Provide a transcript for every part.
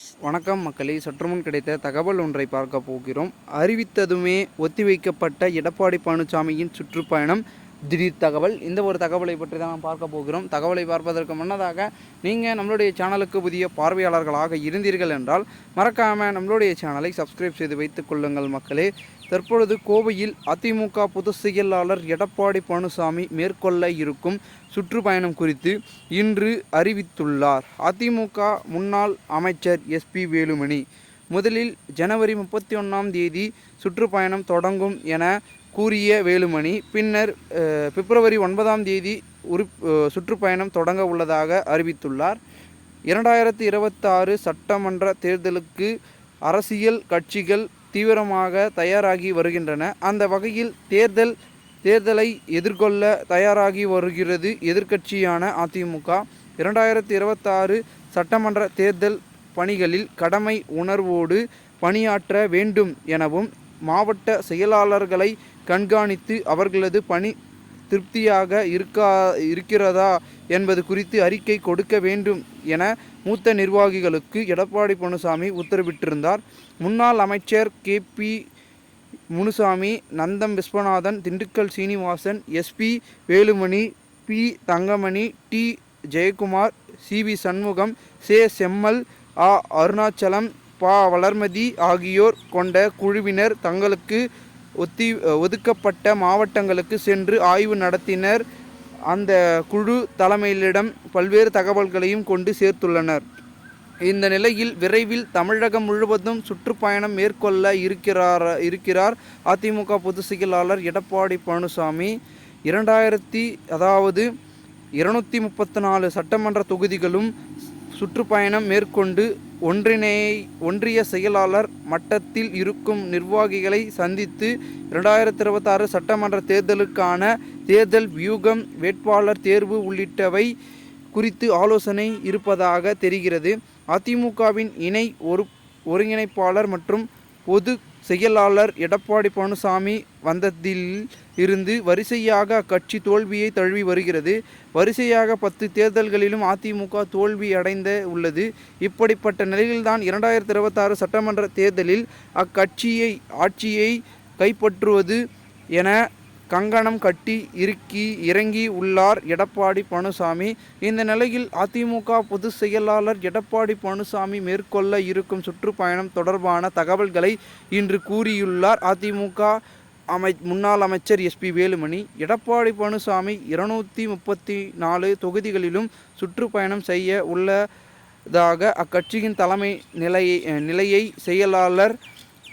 வணக்கம் மக்களே. சற்றுமுன் கிடைத்த தகவல் ஒன்றை பார்க்க போகிறோம். அறிவித்ததுமே ஒத்திவைக்கப்பட்ட எடப்பாடி பழனிசாமியின் சுற்றுப்பயணம். திடீர் தகவல். இந்த ஒரு தகவலை பற்றி தான் நாம் பார்க்க போகிறோம். தகவலை பார்ப்பதற்கு முன்னதாக நீங்கள் நம்மளுடைய சேனலுக்கு புதிய பார்வையாளர்களாக இருந்தீர்கள் என்றால் மறக்காமல் நம்மளுடைய சேனலை சப்ஸ்கிரைப் செய்து வைத்துக் கொள்ளுங்கள் மக்களே. தற்பொழுது கோவையில் அதிமுக பொதுச் செயலாளர் எடப்பாடி பழனிசாமி மேற்கொள்ள இருக்கும் சுற்றுப்பயணம் குறித்து இன்று அறிவித்துள்ளார். அதிமுக முன்னாள் அமைச்சர் எஸ்பி வேலுமணி. முதலில் ஜனவரி முப்பத்தி ஒன்றாம் தேதி சுற்றுப்பயணம் தொடங்கும் என கூறிய வேலுமணி பின்னர் பிப்ரவரி ஒன்பதாம் தேதி உரு சுற்றுப்பயணம் தொடங்க உள்ளதாக அறிவித்துள்ளார். இரண்டாயிரத்தி இருபத்தாறு சட்டமன்ற தேர்தலுக்கு அரசியல் கட்சிகள் தீவிரமாக தயாராகி வருகின்றன. அந்த வகையில் தேர்தல் தேர்தலை எதிர்கொள்ள தயாராகி வருகிறது எதிர்க்கட்சியான அதிமுக. இரண்டாயிரத்தி இருபத்தாறு சட்டமன்ற தேர்தல் பணிகளில் கடமை உணர்வோடு பணியாற்ற வேண்டும் எனவும் மாவட்ட செயலாளர்களை கண்காணித்து அவர்களது பணி திருப்தியாக இருக்கா இருக்கிறதா என்பது குறித்து அறிக்கை கொடுக்க வேண்டும் என மூத்த நிர்வாகிகளுக்கு எடப்பாடி பழனிசாமி உத்தரவிட்டிருந்தார். முன்னாள் அமைச்சர் K. P. Munusamy Natham Viswanathan Dindigul Srinivasan SP Velumani P. Thangamani D. Jayakumar C. V. Shanmugam சே. செம்மல் ஆ. அருணாச்சலம் பா. வளர்மதி ஆகியோர் கொண்ட குழுவினர் தங்களுக்கு ஒத்தி ஒதுக்கப்பட்ட மாவட்டங்களுக்கு சென்று ஆய்வு நடத்தினர். அந்த குழு தலைமையிலிடம் பல்வேறு தகவல்களையும் கொண்டு சேர்த்துள்ளனர். இந்த நிலையில் விரைவில் தமிழகம் முழுவதும் சுற்றுப்பயணம் மேற்கொள்ள இருக்கிறார் இருக்கிறார். அதிமுக பொதுச் செயலாளர் எடப்பாடி பழனிசாமி இரண்டாயிரத்தி அதாவது இருநூற்றி முப்பத்தி நாலு சட்டமன்ற தொகுதிகளும் சுற்றுப்பயணம் மேற்கொண்டு ஒன்றினை ஒன்றிய செயலாளர் மட்டத்தில் இருக்கும் நிர்வாகிகளை சந்தித்து இரண்டாயிரத்தி இருபத்தாறு சட்டமன்ற தேர்தலுக்கான தேர்தல் வியூகம் வேட்பாளர் தேர்வு உள்ளிட்டவை குறித்து ஆலோசனை இருப்பதாக தெரிகிறது. அதிமுகவின் இணை ஒரு ஒருங்கிணைப்பாளர் மற்றும் பொது செயலாளர் எடப்பாடி பழனிசாமி வந்ததில் இருந்து வரிசையாக அக்கட்சி தோல்வியை தழுவி வருகிறது. வரிசையாக பத்து தேர்தல்களிலும் அதிமுக தோல்வி அடைந்த உள்ளது. இப்படிப்பட்ட நிலையில்தான் இரண்டாயிரத்தி இருபத்தாறு சட்டமன்ற தேர்தலில் அக்கட்சியை ஆட்சியை கைப்பற்றுவது என கங்கணம் கட்டி இறுக்கி இறங்கி உள்ளார் எடப்பாடி பழனிசாமி. இந்த நிலையில் அதிமுக பொதுச் செயலாளர் எடப்பாடி பழனிசாமி மேற்கொள்ள இருக்கும் சுற்றுப்பயணம் தொடர்பான தகவல்களை இன்று கூறியுள்ளார். அதிமுக அமை முன்னாள் அமைச்சர் எஸ்பி வேலுமணி. எடப்பாடி பழனிசாமி இருநூற்றி முப்பத்தி நாலு தொகுதிகளிலும் சுற்றுப்பயணம் செய்ய உள்ளதாக அக்கட்சியின் தலைமை நிலையை நிலையை செயலாளர்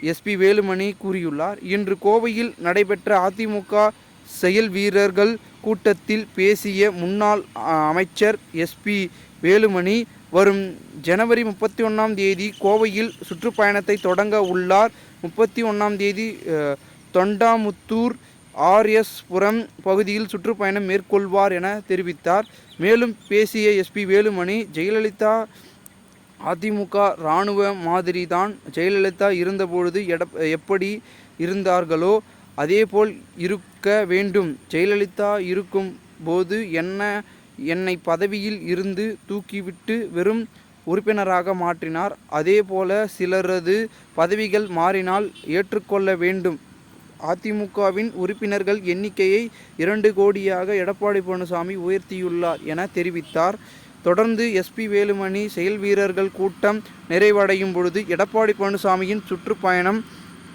எஸ்பி வேலுமணி கூறியுள்ளார். இன்று கோவையில் நடைபெற்ற அதிமுக செயல் வீரர்கள் கூட்டத்தில் பேசிய முன்னாள் அமைச்சர் எஸ்பி வேலுமணி வரும் ஜனவரி முப்பத்தி ஒன்றாம் தேதி கோவையில் சுற்றுப்பயணத்தை தொடங்க உள்ளார். முப்பத்தி ஒன்றாம் தேதி தொண்டாமுத்தூர் ஆர்எஸ் புரம் பகுதியில் சுற்றுப்பயணம் மேற்கொள்வார் என தெரிவித்தார். மேலும் பேசிய எஸ்பி வேலுமணி ஜெயலலிதா அதிமுக இராணுவ மாதிரி தான் ஜெயலலிதா இருந்தபொழுது எடப் எப்படி இருந்தார்களோ அதேபோல் இருக்க வேண்டும். ஜெயலலிதா இருக்கும் போது என்ன என்னை பதவியில் இருந்து தூக்கிவிட்டு வெறும் உறுப்பினராக மாற்றினார். அதேபோல சிலரது பதவிகள் மாறினால் ஏற்றுக்கொள்ள வேண்டும். அதிமுகவின் உறுப்பினர்கள் எண்ணிக்கையை இரண்டு கோடியாக எடப்பாடி பழனிசாமி உயர்த்தியுள்ளார் என தெரிவித்தார். தொடர்ந்து எஸ்பி வேலுமணி செயல் வீரர்கள் கூட்டம் நிறைவடையும் பொழுது எடப்பாடி பழனிசாமியின் சுற்றுப்பயணம்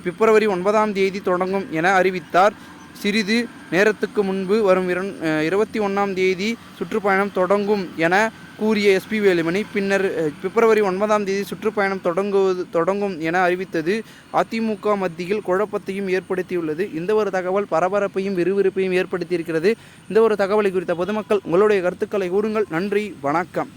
பிப்ரவரி ஒன்பதாம் தேதி தொடங்கும் என அறிவித்தார். சிறிது நேரத்துக்கு முன்பு வரும் இரண் இருபத்தி ஒன்றாம் தேதி சுற்றுப்பயணம் தொடங்கும் என கூறிய எஸ்பி வேலுமணி பின்னர் பிப்ரவரி ஒன்பதாம் தேதி சுற்றுப்பயணம் தொடங்குவது தொடங்கும் என அறிவித்தது. அதிமுக மத்தியில் குழப்பத்தையும் ஏற்படுத்தியுள்ளது. இந்த ஒரு தகவல் பரபரப்பையும் விறுவிறுப்பையும் ஏற்படுத்தியிருக்கிறது. இந்த ஒரு தகவலை குறித்த பொதுமக்கள் உங்களுடைய கருத்துக்களை கூறுங்கள். நன்றி வணக்கம்.